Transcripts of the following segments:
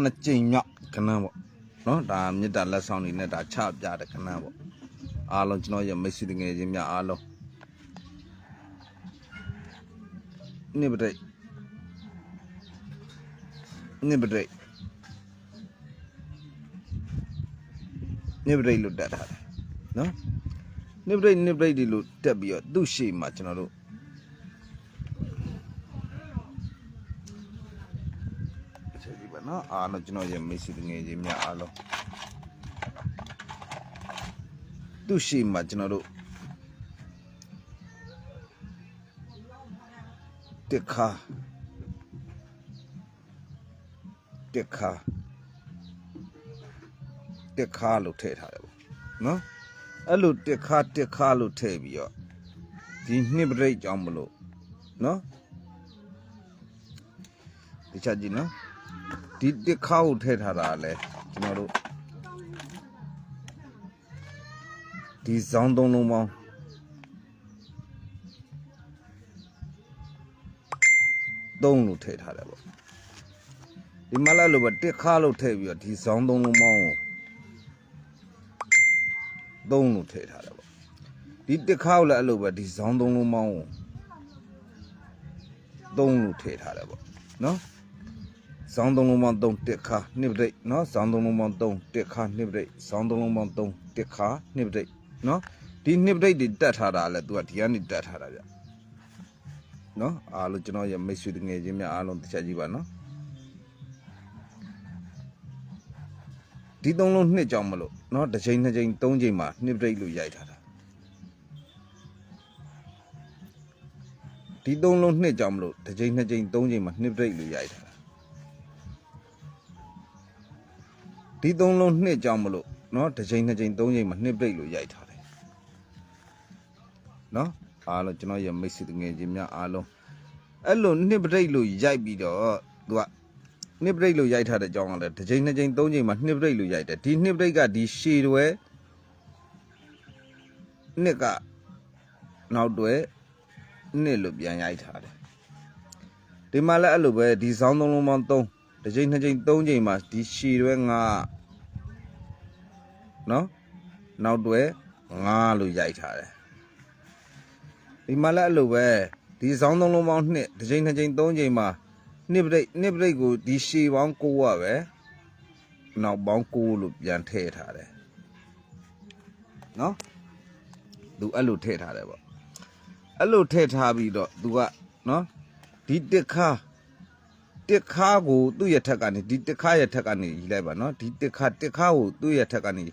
နှစ်ကြိမ်မြောက်ကဏ္ဍပေါ့နော်ဒါမေတ္တာလက်ဆောင်တွေနဲ့ဒါချပြတဲ့ကဏ္ဍပေါ့အားလုံးကျွန်တော်ရဲ့မိတ်ဆွေတငယ်ချင်းများအားလုံးနိဗ္ဗိတ်နိဗ္ဗိတ်နိဗ္ဗိတ်လို့တက်ထားတယ်နော်နိဗ္ဗိတ်နိဗ္ဗိတ်ဒီလို့တက်ပြီးတော့သူ့ရှိမှကျွန်တော်တို့ ချက်ဒီပါနော်အားလုံးကျွန်တော်ရဲ့မိတ်ဆွေတငယ်ချင်းများအားလုံးသူရှိမှကျွန်တော်တို့တက်ခါတက်ခါတက်ခါလို့ထည့်ထားတယ်ပေါ့နော်အဲ့လိုတက်ခါတက်ခါလို့ထည့်ပြီးတော့ဒီနှစ်ပရိတ်ကြောင့်မလို့နော်ဒီချက်ကြည့်နော် ဒီတစ်ခါကိုထည့်ထားတာလဲကျွန်တော်တို့ဒီဇောင်းသုံးလုံးပေါင်းသုံးလို့ထည့်ထားတယ်ပေါ့ဒီမလာလို့ပဲတစ်ခါလို့ထည့်ပြီးတော့ဒီဇောင်းသုံးလုံးပေါင်းကိုသုံးလို့ထည့်ထားတယ်ပေါ့ဒီတစ်ခါကိုလည်းအဲ့လိုပဲဒီဇောင်းသုံးလုံးပေါင်းကိုသုံးလို့ထည့်ထားတယ်ပေါ့နော် ဇောင်းသုံးလုံးပေါင်း3တက်ခါနှစ်ပရိတ်နော်ဇောင်းသုံးလုံးပေါင်း3တက်ခါနှစ်ပရိတ်ဇောင်းသုံးလုံးပေါင်း3တက်ခါနှစ်ပရိတ်နော်ဒီနှစ်ပရိတ်တွေတက်ထားတာလဲသူကဒီကနေတက်ထားတာဗျနော်အားလုံးကျွန်တော်ရဲ့မိတ်ဆွေတငယ်ချင်းများအားလုံးတစ်ချက်ကြည့်ပါနော်ဒီသုံးလုံးနှစ်ကြောင်မလို့နော်တစ်ချိန်နှစ်ချိန်သုံးချိန်မှာနှစ်ပရိတ်လို့ရိုက်ထားတာဒီသုံးလုံးနှစ်ကြောင်မလို့တစ်ချိန်နှစ်ချိန်သုံးချိန်မှာနှစ်ပရိတ်လို့ရိုက်ထားတာ ဒီသုံးလုံးနှစ်ကြောင်မလို့เนาะတစ်ချိန်နှစ်ချိန်သုံးချိန်မှာနှစ်ပိတ်လို့ရိုက်ထားတယ်เนาะအားလုံးကျွန်တော်ရဲ့မိတ်ဆွေတငယ်ချင်းများအားလုံးအဲ့လိုနှစ်ပိတ်လို့ရိုက်ပြီးတော့သူကနှစ်ပိတ်လို့ရိုက်ထားတဲ့အကြောင်းကလည်းတစ်ချိန်နှစ်ချိန်သုံးချိန်မှာနှစ်ပိတ်လို့ရိုက်တယ်ဒီနှစ်ပိတ်ကဒီရှည်တွဲနှစ်ကနောက်တွဲနှစ်လို့ပြန်ရိုက်ထားတယ်ဒီမှာလည်းအဲ့လိုပဲဒီဇောင်းသုံးလုံးပေါင်း3 တစ်ချိန်နှစ်ချိန်သုံးချိန်မှာဒီရှည်တွဲငါနော်နောက်တွဲငါလို့ရိုက်ထားတယ်ဒီမှာလည်းအဲ့လိုပဲဒီဇောင်းသုံးလုံးပေါင်းနှစ်တစ်ချိန်နှစ်ချိန်သုံးချိန်မှာနှစ်ပရိတ်နှစ်ပရိတ်ကိုဒီရှည်ပေါင်း9ရပဲနောက်ပေါင်း9လို့ပြန်ထည့်ထားတယ်နော်သူအဲ့လိုထည့်ထားတယ်ပေါ့အဲ့လိုထည့်ထားပြီးတော့သူကနော်ဒီတစ်ခါ တစ်ခါကိုသူ့ရဲ့ထက်ကနေဒီတစ်ခါရဲ့ထက်ကနေယူလိုက်ပါနော်ဒီတစ်ခါတစ်ခါကိုသူ့ရဲ့ထက်ကနေ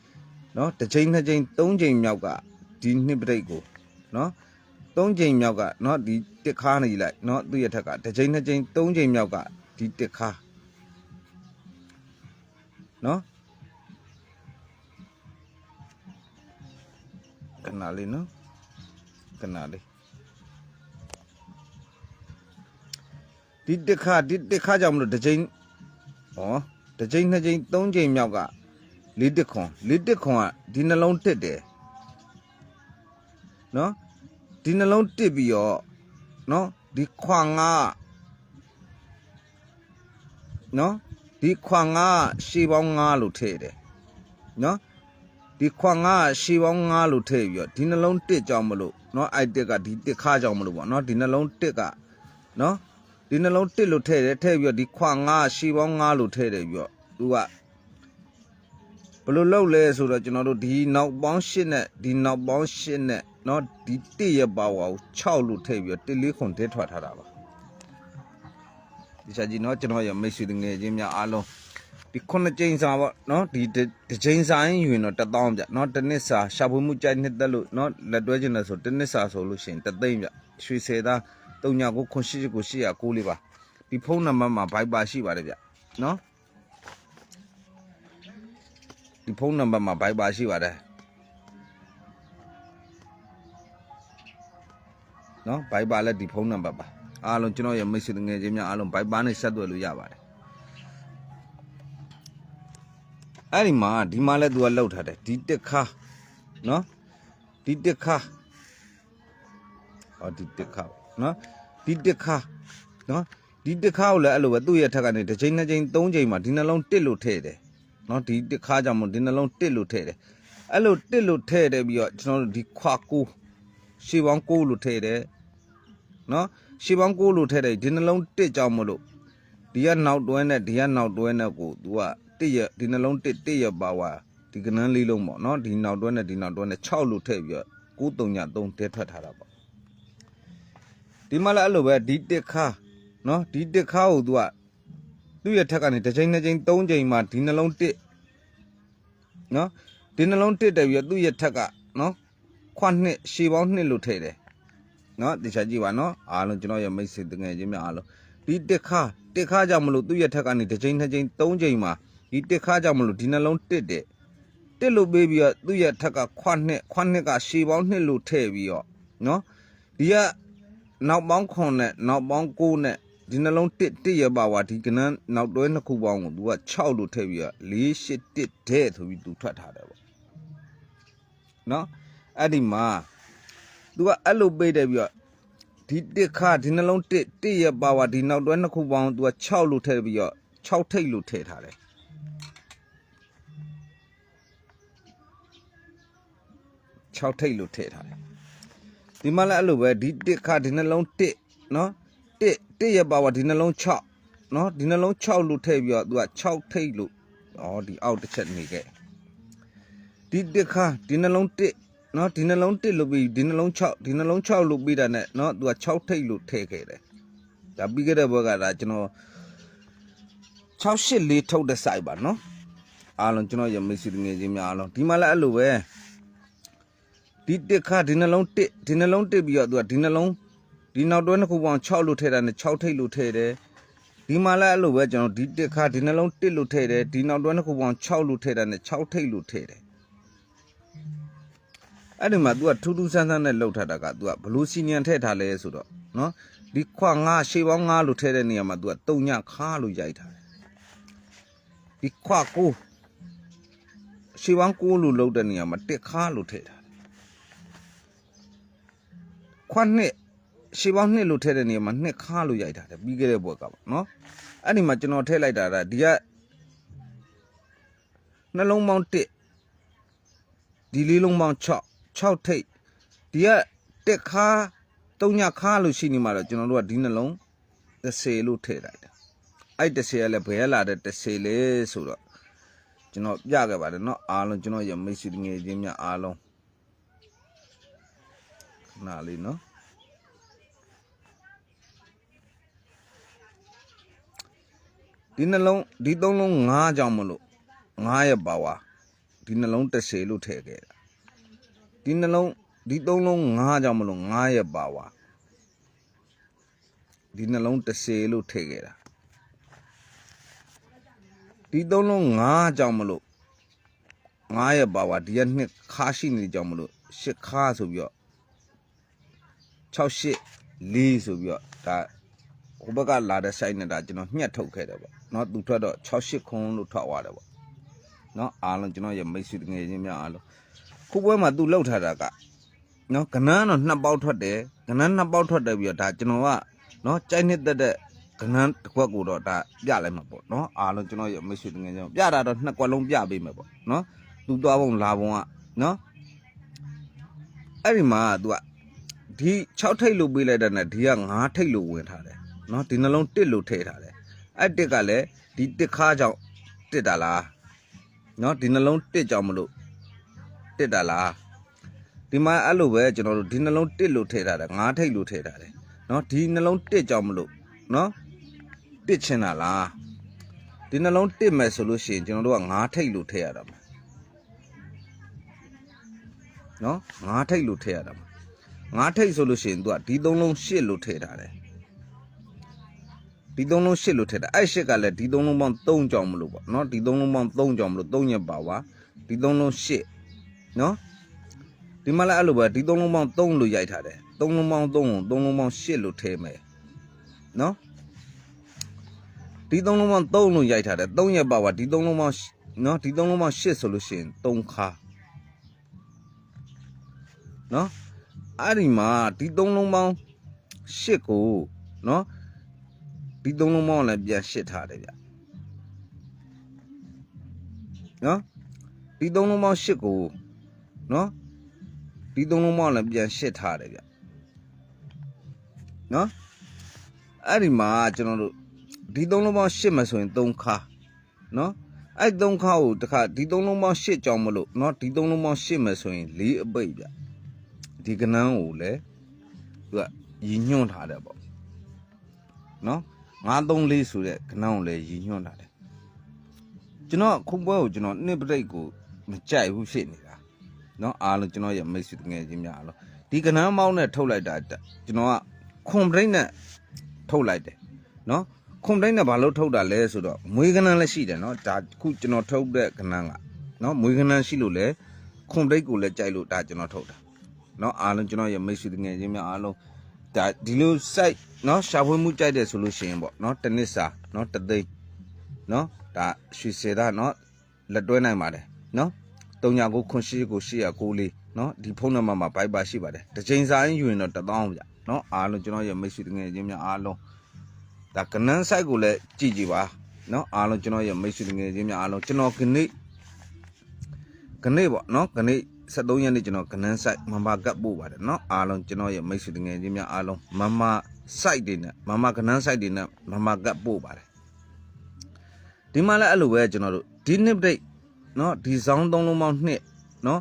နော်တစ်ချိန်နှစ်ချိန်သုံးချိန်မြောက်ကဒီနှစ်ပရိတ်ကိုနော်သုံးချိန်မြောက်ကနော်ဒီတစ်ခါနေယူလိုက်နော်သူ့ရဲ့ထက်ကတစ်ချိန်နှစ်ချိန်သုံးချိန်မြောက်ကဒီတစ်ခါနော်ကနာလေးနော်ကနာလေး ဒီတစ်ခါဒီတစ်ခါကြောင့်မလို့တစ်ချိန်ဩတစ်ချိန်နှစ်ချိန်သုံးချိန်မြောက်ကလေးတစ်ခွန်လေးတစ်ခွန်ကဒီနှလုံးတစ်တယ်နော်ဒီနှလုံးတစ်ပြီးတော့နော်ဒီခွန်ငါနော်ဒီခွန်ငါရှေးပေါင်း9လို့ထည့်တယ်နော်ဒီခွန်ငါရှေးပေါင်း9လို့ထည့်ပြီးတော့ဒီနှလုံးတစ်ကြောင့်မလို့နော်အဲ့တစ်ကဒီတစ်ခါကြောင့်မလို့ပေါ့နော်ဒီနှလုံးတစ်ကနော် ဒီနှလုံးတစ်လို့ထည့်တယ်ထည့်ပြီးတော့ဒီခွာငါရှီပေါင်းငါလို့ထည့်တယ်ပြီးတော့သူကဘယ်လိုလုပ်လဲဆိုတော့ကျွန်တော်တို့ဒီနောက်ပေါင်း8နဲ့ဒီနောက်ပေါင်း8နဲ့เนาะဒီတစ်ရဲ့ပါဝါကို6လို့ထည့်ပြီးတော့တစ်လေးခွန်တစ်ထွက်ထားတာပါဒီချက်ကြီးเนาะကျွန်တော်ရမိတ်ဆွေတငယ်ချင်းများအားလုံးဒီခုနှစ်ကြိမ်စာပေါ့เนาะဒီတစ်ကြိမ်စာရင်ယူရင်တော့1000ဗျเนาะတစ်နှစ်စာရှာဖွေမှုကြိုက်နှစ်သက်လို့เนาะလက်တွဲခြင်းနဲ့ဆိုတစ်နှစ်စာဆိုလို့ရှိရင်3သိန်းဗျရွှေစေ သား39ကို98ကို809လေးပါဒီဖုန်းနံပါတ်မှာ Viber ရှိပါတယ်ဗျနော်ဒီဖုန်းနံပါတ်မှာ Viber ရှိပါတယ်နော် Viber လည်းဒီဖုန်းနံပါတ်ပါအားလုံးကျွန်တော်ရဲ့မိတ်ဆွေငယ်ချင်းများအားလုံး Viber နဲ့ဆက်သွယ်လို့ရပါတယ်အဲ့ဒီမှာဒီမှာလည်းသူကလောက်ထားတယ်ဒီတက်ခါနော်ဒီတက်ခါဟောဒီတစ်ခါပေါ့ နော်ဒီတစ်ခါနော်ဒီဒီတစ်ခါကိုလည်းအဲ့လိုပဲသူ့ရဲ့ထက်ကနေတစ်ချိန်နှစ်ချိန်သုံးချိန်မှာဒီနှလုံးတစ်လို့ထည့်တယ်နော်ဒီတစ်ခါကြောင့်မို့ဒီနှလုံးတစ်လို့ထည့်တယ်အဲ့လိုတစ်လို့ထည့်တယ်ပြီးတော့ကျွန်တော်တို့ဒီခွာကိုရှေးပေါင်းကိုလို့ထည့်တယ်နော်ရှေးပေါင်းကိုလို့ထည့်တယ်ဒီနှလုံးတစ်ကြောင့်မလို့ဒီကနောက်တွဲနဲ့ဒီကနောက်တွဲနဲ့ကို तू ကတစ်ရဒီနှလုံးတစ်တစ်ရပါဝါဒီကနန်းလေးလုံးပေါ့နော်ဒီနောက်တွဲနဲ့ဒီနောက်တွဲနဲ့6လို့ထည့်ပြီးတော့9 3ည3တဲထွက်ထားတာပေါ့ ဒီမှာလည်းအဲ့လိုပဲဒီတစ်ခါနော်ဒီတစ်ခါကို तू ကသူ့ရဲ့ထက်ကနေတစ်ချိန်နှစ်ချိန်သုံးချိန်မှာဒီနှလုံးတစ်နော်ဒီနှလုံးတစ်တယ်ပြီးတော့သူ့ရဲ့ထက်ကနော်ခွနှစ်ရှေပေါင်းနှစ်လို့ထည့်တယ်နော်တခြားကြည့်ပါနော်အားလုံးကျွန်တော်ရဲ့မိတ်ဆွေတငယ်ချင်းများအားလုံးဒီတစ်ခါတစ်ခါကြောင့်မလို့သူ့ရဲ့ထက်ကနေတစ်ချိန်နှစ်ချိန်သုံးချိန်မှာဒီတစ်ခါကြောင့်မလို့ဒီနှလုံးတစ်တယ်တစ်လို့ပေးပြီးတော့သူ့ရဲ့ထက်ကခွနှစ်ခွနှစ်ကရှေပေါင်းနှစ်လို့ထည့်ပြီးတော့နော်ဒီက နောက်ပေါင်း9နဲ့နောက်ပေါင်း9နဲ့ဒီနှလုံး1 1ရပါဝါဒီကနန်းနောက်တွဲနှစ်ခုပေါင်းကို तू က6လို့ထည့်ပြီးတော့4 8 1တဲ့ဆိုပြီး तू ထွက်ထားတယ်ပေါ့နော်အဲ့ဒီမှာ तू ကအဲ့လိုပေးတယ်ပြီးတော့ဒီတစ်ခါဒီနှလုံး1 1ရပါဝါဒီနောက်တွဲနှစ်ခုပေါင်း तू က6လို့ထည့်ပြီးတော့6ထိတ်လို့ထည့်ထားတယ်6ထိတ်လို့ထည့်ထားတယ် ဒီမှာလည်းအဲ့လိုပဲဒီတစ်ခါဒီနှလုံးတစ်နော်တစ်တစ်ရပါဝါဒီနှလုံး6နော်ဒီနှလုံး6လို့ထည့်ပြီးတော့သူက6ထိတ်လို့ဩဒီအောက်တစ်ချက်နေခဲ့ဒီတစ်ခါဒီနှလုံးတစ်နော်ဒီနှလုံးတစ်လို့ပြီးဒီနှလုံး6ဒီနှလုံး6လို့ပြီးတာနဲ့နော်သူက6ထိတ်လို့ထည့်ခဲ့တယ်ဒါပြီးခဲ့တဲ့ဘက်ကဒါကျွန်တော်684ထုတ်တဲ့ site ပါနော်အားလုံးကျွန်တော်ရမိတ်ဆွေငယ်ချင်းများအားလုံးဒီမှာလည်းအဲ့လိုပဲ ဒီတစ်ခါဒီနှလုံးတစ်ဒီနှလုံးတစ်ပြီးတော့သူကဒီနှလုံးဒီနောက်တွဲနှစ်ခုပေါင်း6လို့ထည့်တာနဲ့6ထိပ်လို့ထည့်တယ်ဒီမှာလည်းအဲ့လိုပဲကျွန်တော်ဒီတစ်ခါဒီနှလုံးတစ်လို့ထည့်တယ်ဒီနောက်တွဲနှစ်ခုပေါင်း6လို့ထည့်တာနဲ့6ထိပ်လို့ထည့်တယ်အဲ့ဒီမှာ तू ကထူးထူးဆန်းဆန်းနဲ့လှုပ်ထားတာက तू ကဘလူးစီနီယံထည့်ထားလဲဆိုတော့နော်ဒီခွာငါရှေးပေါင်းငါလို့ထည့်တဲ့နေရာမှာ तू ကတုံညခါလို့ရိုက်ထားတယ်ဒီခွာကိုရှေးပေါင်းကိုလို့လှုပ်တဲ့နေရာမှာတစ်ခါလို့ထည့်ထား ခွန်းနှစ်ရှေးပေါင်းနှစ်လို့ထည့်တဲ့နေရာမှာနှစ်ခါလို့ရိုက်ထားတယ်ပြီးခဲ့တဲ့ဘွက်ကပါနော်အဲ့ဒီမှာကျွန်တော်ထည့်လိုက်တာကဒီကနှလုံးပေါင်း1ဒီလေးလုံးပေါင်း6 6ထိပ်ဒီကတက်ခါ3ညခါလို့ရှိနေမှာတော့ကျွန်တော်တို့ကဒီနှလုံး30လို့ထည့်လိုက်တာအဲ့30ကလည်းဘယ်လာတဲ့30လဲဆိုတော့ကျွန်တော်ပြခဲ့ပါတယ်เนาะအားလုံးကျွန်တော်ရမိတ်ဆွေငယ်ချင်းများအားလုံး နာလေးနော်ဒီနှလုံးဒီသုံးလုံး9ကြောင့်မလို့9ရဲ့ပါဝါဒီနှလုံး30လို့ထည့်ခဲ့တာဒီနှလုံးဒီသုံးလုံး9ကြောင့်မလို့9ရဲ့ပါဝါဒီနှလုံး30လို့ထည့်ခဲ့တာဒီသုံးလုံး9ကြောင့်မလို့9ရဲ့ပါဝါဒီကနှစ်ခါရှိနေကြောင့်မလို့6ခါဆိုပြီးတော့ 68 4ဆိုပြီးတော့ဒါဟိုဘက်ကလာတဲ့ site နဲ့ဒါကျွန်တော်ညှက်ထုတ်ခဲ့တယ်ပေါ့เนาะသူထွက်တော့68ခွန်းလို့ထွက်သွားတယ်ပေါ့เนาะအားလုံးကျွန်တော်ရဲ့မိတ်ဆွေငယ်ချင်းများအားလုံးခုပွဲမှာသူလှုပ်ထားတာကเนาะကနန်းတော့နှစ်ပေါက်ထွက်တယ်ကနန်းနှစ်ပေါက်ထွက်တယ်ပြီးတော့ဒါကျွန်တော်ကเนาะကြိုက်နှစ်သက်တဲ့ကနန်းတစ်ခွက်ကိုတော့ဒါပြလိုက်မှာပေါ့เนาะအားလုံးကျွန်တော်ရဲ့မိတ်ဆွေငယ်ချင်းပြတာတော့နှစ်ကွက်လုံးပြပေးမယ်ပေါ့เนาะသူသွားပုံလာပုံကเนาะအဲ့ဒီမှာ तू က ဒီ6ထိပ်လို့ပေးလိုက်တာနဲ့ဒီက9ထိပ်လို့ဝင်ထားတယ်နော်ဒီနှလုံး1လို့ထည့်ထားတယ်အဲ့1ကလည်းဒီ1ခါကြောင့်1တာလားနော်ဒီနှလုံး1ကြောင့်မလို့1တာလားဒီမှာအဲ့လိုပဲကျွန်တော်တို့ဒီနှလုံး1လို့ထည့်ထားတယ်9ထိပ်လို့ထည့်ထားတယ်နော်ဒီနှလုံး1ကြောင့်မလို့နော်1ချင်းတာလားဒီနှလုံး1မယ်ဆိုလို့ရှိရင်ကျွန်တော်တို့က9ထိပ်လို့ထည့်ရတာမှာနော်9ထိပ်လို့ထည့်ရတာမှာ ငါးထိတ်ဆိုလို့ရှိရင် तू ကဒီသုံးလုံးရှစ်လို့ထည့်ထားတယ်ဒီသုံးလုံးရှစ်လို့ထည့်တာအဲ့ရှစ်ကလည်းဒီသုံးလုံးပေါင်း3ကြောင်မလို့ပေါ့နော်ဒီသုံးလုံးပေါင်း3ကြောင်မလို့3ညက်ပါပါဒီသုံးလုံးရှစ်နော်ဒီမှာလည်းအဲ့လိုပဲဒီသုံးလုံးပေါင်း3လို့ရိုက်ထားတယ်သုံးလုံးပေါင်း3ကိုသုံးလုံးပေါင်းရှစ်လို့ထည့်မယ်နော်ဒီသုံးလုံးပေါင်း3လို့ရိုက်ထားတယ်3ညက်ပါပါဒီသုံးလုံးပေါင်းနော်ဒီသုံးလုံးပေါင်းရှစ်ဆိုလို့ရှိရင်3ခါနော် အဲ့ဒီမှာဒီသုံးလုံးပေါင်း၈ကိုနော်ဒီသုံးလုံးပေါင်းလည်းပြန်ရှစ်ထားတယ်ဗျနော်ဒီသုံးလုံးပေါင်းရှစ်ကိုနော်ဒီသုံးလုံးပေါင်းလည်းပြန်ရှစ်ထားတယ်ဗျနော်အဲ့ဒီမှာကျွန်တော်တို့ဒီသုံးလုံးပေါင်းရှစ်မဆိုရင်3ခါနော်အဲ့3ခါကိုတခါဒီသုံးလုံးပေါင်းရှစ်ကြောင်းမလို့နော်ဒီသုံးလုံးပေါင်းရှစ်မဆိုရင်၄အပိတ်ဗျ ဒီကနန်းကိုလည်းသူကရည်ညွှန်းထားတယ်ပေါ့နော်934ဆိုတဲ့ကနန်းကိုလည်းရည်ညွှန်းထားတယ်ကျွန်တော်ခုပွဲကိုကျွန်တော်နှစ်ပရိတ်ကိုမကြိုက်ဘူးဖြစ်နေတာနော်အားလုံးကျွန်တော်ရဲ့မိတ်ဆွေတငယ်ချင်းများအားလုံးဒီကနန်းမောင်းနဲ့ထုတ်လိုက်တာတက်ကျွန်တော်ကခွန်ပရိတ်နဲ့ထုတ်လိုက်တယ်နော်ခွန်ပရိတ်နဲ့ဘာလို့ထုတ်တာလဲဆိုတော့မွေးကနန်းလည်းရှိတယ်နော်ဒါခုကျွန်တော်ထုတ်တဲ့ကနန်းကနော်မွေးကနန်းရှိလို့လေခွန်ပရိတ်ကိုလည်းကြိုက်လို့ဒါကျွန်တော်ထုတ်တာ နော်အားလုံးကျွန်တော်ရဲ့မိတ်ဆွေတငယ်ချင်းများအားလုံး ဒါဒီလို site เนาะရှာဖွေမှုကြိုက်တယ်ဆိုလို့ရှိရင်ပေါ့เนาะတစ်နှစ်စာเนาะတစ်သိန်းเนาะဒါရွှေစေတာเนาะလက်တွဲနိုင်ပါတယ်เนาะတုံညာကိုခွန်ရှိကိုရှိရကိုလေးเนาะဒီဖုန်းနံပါတ်မှာ Viber ရှိပါတယ်တစ်ချိန်စာရင်ယူရင်တော့1000ဗျเนาะအားလုံးကျွန်တော်ရဲ့မိတ်ဆွေတငယ်ချင်းများအားလုံးဒါကနန်း site ကိုလည်းကြည့်ကြည့်ပါเนาะအားလုံးကျွန်တော်ရဲ့မိတ်ဆွေတငယ်ချင်းများအားလုံးကျွန်တော်ခဏိခဏိပေါ့เนาะခဏိ 73ရက်နေ့ကျွန်တော်ကနန်း site မမကပ်ပို့ပါတယ်เนาะအားလုံးကျွန်တော်ရဲ့မိတ်ဆွေတငယ်ချင်းများအားလုံးမမ site တွေနဲ့မမကနန်း site တွေနဲ့မမကပ်ပို့ပါတယ်ဒီမှာလည်းအဲ့လိုပဲကျွန်တော်တို့ဒီနှစ်ပရိတ်เนาะဒီဇောင်းသုံးလုံးပေါင်းနှစ်เนาะ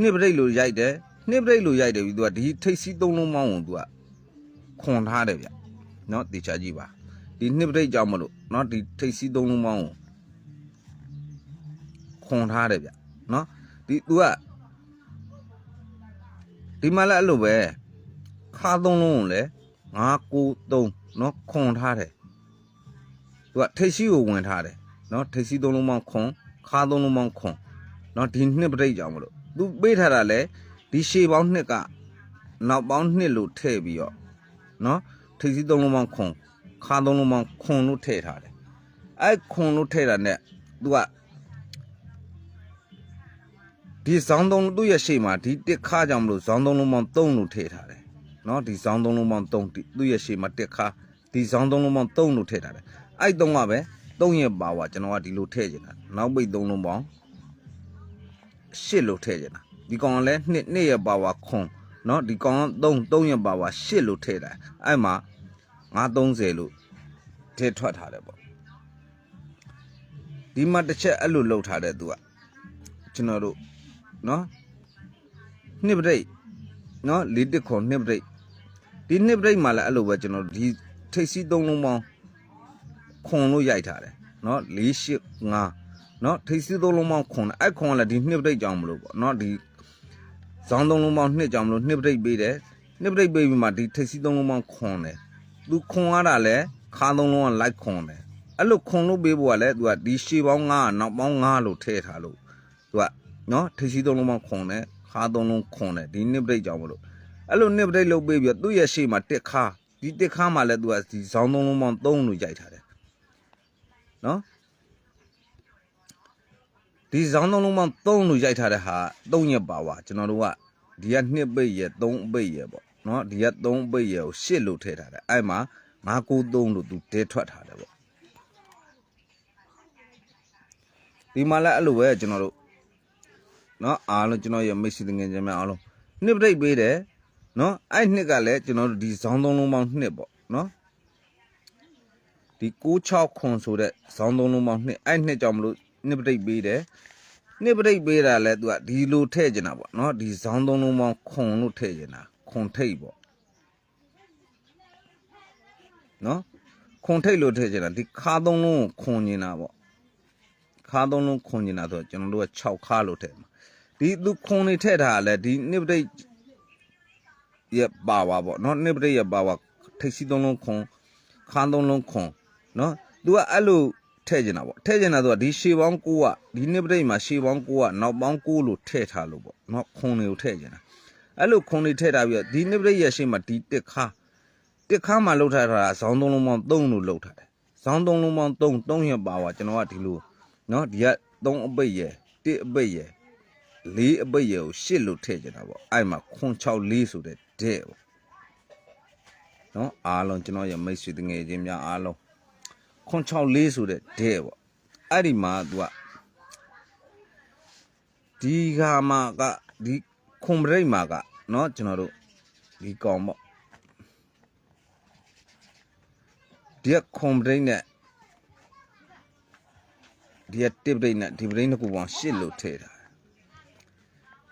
နှစ်ပရိတ်လိုရိုက်တယ်နှစ်ပရိတ်လိုရိုက်တယ်ပြီးသူကဒီထိတ်စီးသုံးလုံးပေါင်းကိုသူကခွန်ထားတယ်ဗျเนาะတေချာကြည့်ပါဒီနှစ်ပရိတ်ကြောင့်မလို့เนาะဒီထိတ်စီးသုံးလုံးပေါင်းကိုခွန်ထားတယ်ဗျเนาะဒီသူက ဒီမှာလည်းအဲ့လိုပဲခါသုံးလုံးကိုလည်း9 9 3เนาะခွန်ထားတယ်သူကထိတ်စီကိုဝင်ထားတယ်เนาะထိတ်စီသုံးလုံးပေါင်းခွန်ခါသုံးလုံးပေါင်းခွန်เนาะဒီနှစ်ပရိတ်ကြောင့်မလို့သူပေးထားတာလဲဒီရှေပေါင်းနှစ်ကနောက်ပေါင်းနှစ်လို့ထည့်ပြီးတော့เนาะထိတ်စီသုံးလုံးပေါင်းခွန်ခါသုံးလုံးပေါင်းခွန်လို့ထည့်ထားတယ်အဲ့ခွန်လို့ထည့်တာ ਨੇ သူက ဒီဇောင်းသုံးသူ့ရဲ့ရှေ့မှာဒီတစ်ခါကြောင့်မလို့ဇောင်းသုံးလုံးပေါင်း3လို့ထည့်ထားတယ်နော်ဒီဇောင်းသုံးလုံးပေါင်း3သူ့ရဲ့ရှေ့မှာတစ်ခါဒီဇောင်းသုံးလုံးပေါင်း3လို့ထည့်ထားတယ်အဲ့3ကပဲ3ရဲ့ပါဝါကျွန်တော်ကဒီလိုထည့်နေတာနောက်ပိတ်3လုံးပေါင်း8လို့ထည့်နေတာဒီကောင်ကလည်း2 2ရဲ့ပါဝါ9နော်ဒီကောင်က3 3ရဲ့ပါဝါ8လို့ထည့်တာအဲ့မှာ930လို့ထည့်ထွက်ထားတယ်ပေါ့ဒီမှာတစ်ချက်အဲ့လိုလောက်ထားတဲ့သူကကျွန်တော်တို့ နော်နှစ်ပရိတ်နော်လေးတစ်ခွန်နှစ်ပရိတ်ဒီနှစ်ပရိတ်မှာလည်းအဲ့လိုပဲကျွန်တော်ဒီထိတ်စီးသုံးလုံးပေါင်းခွန်လို့ရိုက်ထားတယ်နော်4 8 5နော်ထိတ်စီးသုံးလုံးပေါင်းခွန်အဲ့ခွန်ကလည်းဒီနှစ်ပရိတ်ကြောင်းမလို့ပေါ့နော်ဒီဇောင်းသုံးလုံးပေါင်းနှစ်ကြောင်းမလို့နှစ်ပရိတ်ပေးတယ်နှစ်ပရိတ်ပေးပြီးမှဒီထိတ်စီးသုံးလုံးပေါင်းခွန်တယ်သူခွန်ရတာလည်းခါသုံးလုံးကလိုက်ခွန်တယ်အဲ့လိုခွန်လို့ပေးဖို့ကလည်းသူကဒီရှေပေါင်း9နောက်ပေါင်း9လို့ထည့်ထားလို့သူက နော်ထိပ်စီးသုံးလုံးမှခွန်တယ်ခါသုံးလုံးခွန်တယ်ဒီနှစ်ပရိတ်ကြောင့်မလို့အဲ့လိုနှစ်ပရိတ်လုပ်ပေးပြီးတော့သူ့ရဲ့ရှေ့မှာတစ်ခါဒီတစ်ခါမှလည်းသူကဒီဇောင်းသုံးလုံးမှ3လို့ရိုက်ထားတယ်နော်ဒီဇောင်းသုံးလုံးမှ3လို့ရိုက်ထားတဲ့ဟာ3ရက်ပါဝါကျွန်တော်တို့ကဒီကနှစ်ပိတ်ရဲ့3ပိတ်ရဲ့ပေါ့နော်ဒီက3ပိတ်ရဲ့ကို8လို့ထည့်ထားတယ်အဲ့မှာ993လို့သူတဲထွက်ထားတယ်ပေါ့ဒီမှာလည်းအဲ့လိုပဲကျွန်တော်တို့ နော်အားလုံးကျွန်တော်ရဲ့မိတ်ဆွေငယ်ချင်းများအားလုံးနှစ်ပရိတ်ပေးတယ်နော်အဲ့နှစ်ကလည်းကျွန်တော်တို့ဒီဇောင်းသုံးလုံးပေါင်းနှစ်ပေါ့နော်ဒီ96ခွန်ဆိုတဲ့ဇောင်းသုံးလုံးပေါင်းနှစ်အဲ့နှစ်ကြောင့်မလို့နှစ်ပရိတ်ပေးတယ်နှစ်ပရိတ်ပေးတာလဲသူကဒီလိုထည့်ကျင်တာပေါ့နော်ဒီဇောင်းသုံးလုံးပေါင်းခွန်လို့ထည့်ကျင်တာခွန်ထိတ်ပေါ့နော်ခွန်ထိတ်လို့ထည့်ကျင်တာဒီခါသုံးလုံးကိုခွန်ကျင်တာပေါ့ခါသုံးလုံးခွန်ကျင်တာဆိုတော့ကျွန်တော်တို့က6ခါလို့ထည့်မှာ ဒီသူခွန်နေထည့်ထားတာလဲဒီနှစ်ပရိတ်ရဲ့ပါဝါပေါ့နော်နှစ်ပရိတ်ရဲ့ပါဝါထိပ်စီးသုံးလုံးခွန်ခန်းသုံးလုံးခွန်နော်သူကအဲ့လိုထည့်ကျင်တာပေါ့ထည့်ကျင်တာဆိုကဒီရှေပေါင်း9ကဒီနှစ်ပရိတ်မှာရှေပေါင်း9ကနောက်ပေါင်း9လို့ထည့်ထားလို့ပေါ့နော်ခွန်တွေကိုထည့်ကျင်တာအဲ့လိုခွန်တွေထည့်ထားပြီးတော့ဒီနှစ်ပရိတ်ရဲ့ရှေ့မှာဒီတစ်ခါတစ်ခါမှလှုပ်ထားတာဇောင်းသုံးလုံးပေါင်း3လို့လှုပ်ထားတယ်ဇောင်းသုံးလုံးပေါင်း3 3ရဲ့ပါဝါကျွန်တော်ကဒီလိုနော်ဒီက3အပိတ်ရဲ့1အပိတ်ရဲ့ လေးအပိတ်ရကိုရှစ်လို့ထည့်ကြတာပေါ့အဲ့မှာခွန်6လေးဆိုတဲ့ဒဲ့ပေါ့နော်အားလုံးကျွန်တော်ရဲ့မိတ်ဆွေတငယ်ချင်းများအားလုံးခွန်6လေးဆိုတဲ့ဒဲ့ပေါ့အဲ့ဒီမှာသူကဒီကမှာကဒီခွန်ပရိတ်မှာကနော်ကျွန်တော်တို့ဒီကောင်ပေါ့ဒီကခွန်ပရိတ်နဲ့ဒီကတစ်ပရိတ်နဲ့ဒီပရိတ်နှစ်ခုပေါင်းရှစ်လို့ထည့်တာ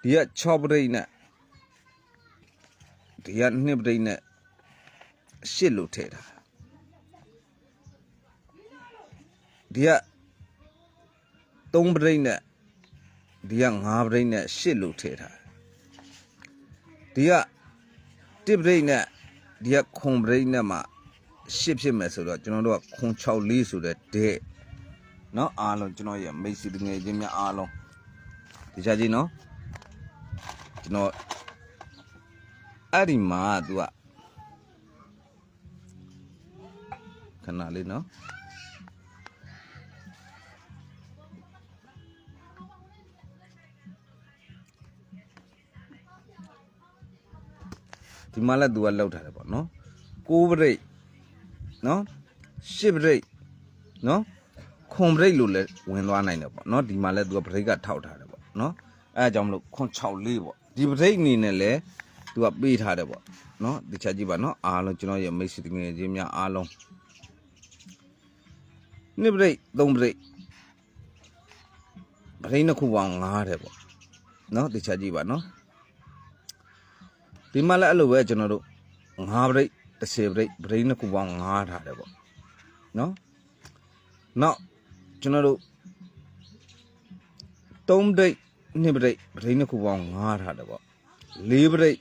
ဒီက6ပရိတ်နဲ့ဒီကနှစ်ပရိတ်နဲ့ရှစ်လို့ထည့်တာ ဒီက3ပရိတ်နဲ့ဒီက5ပရိတ်နဲ့8လို့ထည့်ထားဒီက1ပရိတ်နဲ့ဒီကခွန်ပရိတ်နဲ့မှ8ဖြစ်မယ်ဆိုတော့ကျွန်တော်တို့ကခွန်6လေးဆိုတဲ့တဲ့เนาะအားလုံးကျွန်တော်ရဲ့မိတ်ဆွေတငယ်ချင်းများအားလုံးဒီချာကြီးเนาะ ကျွန်တော်အဲ့ဒီမှာသူကခဏလေးနော်ဒီမှာလည်းသူကလောက်ထားတယ်ပေါ့နော်6ပရိတ်နော်10ပရိတ်နော်ခွန်ပရိတ်လို့လည်းဝင်သွားနိုင်တယ်ပေါ့နော်ဒီမှာလည်းသူကပရိတ်ကထောက်ထားတယ်ပေါ့နော်အဲအကြောင်းမလို့ခွန်6လေးပေါ့ ဒီပရိတ်အနေနဲ့လည်းသူကပေးထားတယ်ပေါ့နော်ဒီချက်ကြည့်ပါနော်အားလုံးကျွန်တော်ရဲ့မိတ်ဆွေတငယ်ချင်းများအားလုံးနှစ်ပရိတ်3ပရိတ်ပရိတ်နှစ်ခုပေါင်း9တယ်ပေါ့နော်ဒီချက်ကြည့်ပါနော်ဒီမှာလည်းအဲ့လိုပဲကျွန်တော်တို့9ပရိတ်10ပရိတ်ပရိတ်နှစ်ခုပေါင်း9ထားတယ်ပေါ့နော်နောက်ကျွန်တော်တို့3ပရိတ် 2ပရိတ်ပရိတ်နှစ်ခုပေါင်း9ထားတယ်ပေါ့4ပရိတ်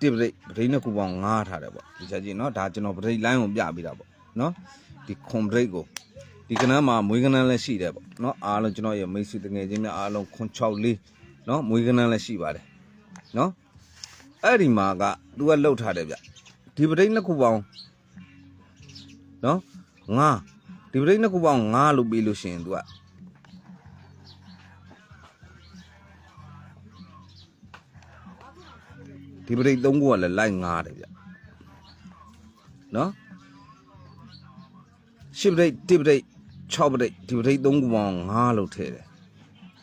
1ပရိတ်ပရိတ်နှစ်ခုပေါင်း9ထားတယ်ပေါ့ဒီချက်ကြီးနော်ဒါကျွန်တော်ပရိတ်လိုင်းကိုပြပေးတာပေါ့နော်ဒီခွန်ပရိတ်ကိုဒီကနန်းမှာမွေးကနန်းလည်းရှိတယ်ပေါ့နော်အားလုံးကျွန်တော်ရဲ့မိတ်ဆွေတငယ်ချင်းများအားလုံးခွန်6လေးနော်မွေးကနန်းလည်းရှိပါတယ်နော်အဲ့ဒီမှာက तू ကလှုပ်ထားတယ်ဗျဒီပရိတ်နှစ်ခုပေါင်းနော်ငါဒီပရိတ်နှစ်ခုပေါင်းငါလို့ပြီးလို့ရှိရင် तू က ဒီပရိတ်သုံးခုကလည်းလိုက်ငါတယ်ဗျနော်ရှစ်ပရိတ်တိပရိတ်6ပရိတ်ဒီပရိတ်သုံးခုပေါင်းငါလို့ထည့်တယ်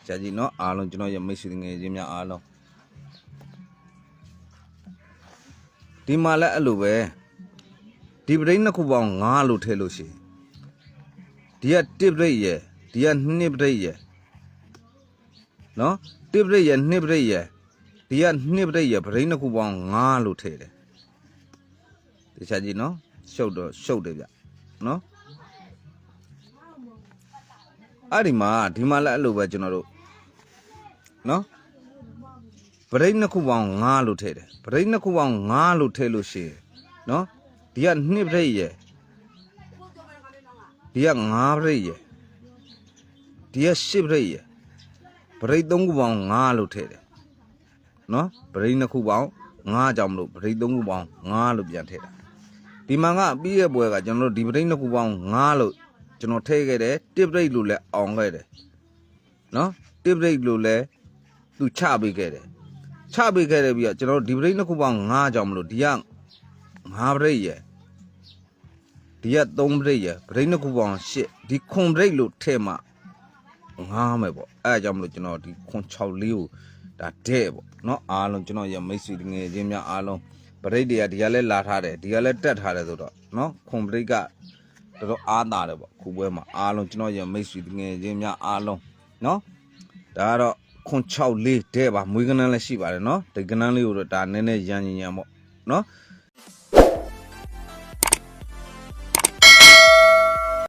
ကြာကြီးနော်အားလုံးကျွန်တော်ရဲ့မိတ်ဆွေငယ်ချင်းများအားလုံးဒီမှာလည်းအဲ့လိုပဲဒီပရိတ်နှစ်ခုပေါင်း9လို့ထည့်လို့ရှိရင်ဒီက1ပရိတ်ရယ်ဒီက2ပရိတ်ရယ်နော်1ပရိတ်ရယ်2ပရိတ်ရယ် ဒီက2ပရိတ်ရယ်ပရိတ်နှစ်ခုပေါင်း9လို့ထည့်တယ်ဒီချက်ကြီးနော်ရှုပ်တော့ရှုပ်တယ်ဗျနော်အဲ့ဒီမှာဒီမှာလည်းအဲ့လိုပဲကျွန်တော်တို့နော်ပရိတ်နှစ်ခုပေါင်း9လို့ထည့်တယ်ပရိတ်နှစ်ခုပေါင်း9လို့ထည့်လို့ရှိရင်နော်ဒီက2ပရိတ်ရယ်ဒီက9ပရိတ်ရယ်ဒီက10ပရိတ်ရယ်ပရိတ်3ခုပေါင်း9လို့ထည့်တယ် နော်ပရိတ်နှစ်ခုပေါင်း9ကြောင့်မလို့ပရိတ်3ခုပေါင်း9လို့ပြန်ထည့်တာဒီမှာကပြီးရဲ့ပွဲကကျွန်တော်တို့ဒီပရိတ်နှစ်ခုပေါင်း9လို့ကျွန်တော်ထည့်ခဲ့တယ်1ပရိတ်လို့လည်းအောင်ခဲ့တယ်နော်1ပရိတ်လို့လည်းသူချပေးခဲ့တယ်ချပေးခဲ့တယ်ပြီးတော့ကျွန်တော်တို့ဒီပရိတ်နှစ်ခုပေါင်း9ကြောင်မလို့ဒီက9ပရိတ်ရယ်ဒီက3ပရိတ်ရယ်ပရိတ်နှစ်ခုပေါင်း8ဒီခွန်ပရိတ်လို့ထဲမှာ9မယ်ပေါ့အဲအကြောင်းမလို့ကျွန်တော်ဒီခွန်6လေးကို ဒါတဲ့ပေါ့နော်အားလုံးကျွန်တော်ရမိတ်ဆွေငယ်ချင်းများအားလုံးပရိတ်တွေကဒီကလည်းလာထားတယ်ဒီကလည်းတက်ထားတယ်ဆိုတော့နော်ခွန်ပရိတ်ကတော်တော်အားသာတယ်ပေါ့ခုပွဲမှာအားလုံးကျွန်တော်ရမိတ်ဆွေငယ်ချင်းများအားလုံးနော်ဒါကတော့ခွန်6လေးတဲ့ပါမွေးကနန်းလည်းရှိပါတယ်နော်ဒီကနန်းလေးကိုတော့ဒါနည်းနည်းရန်ညင်ရန်ပေါ့နော်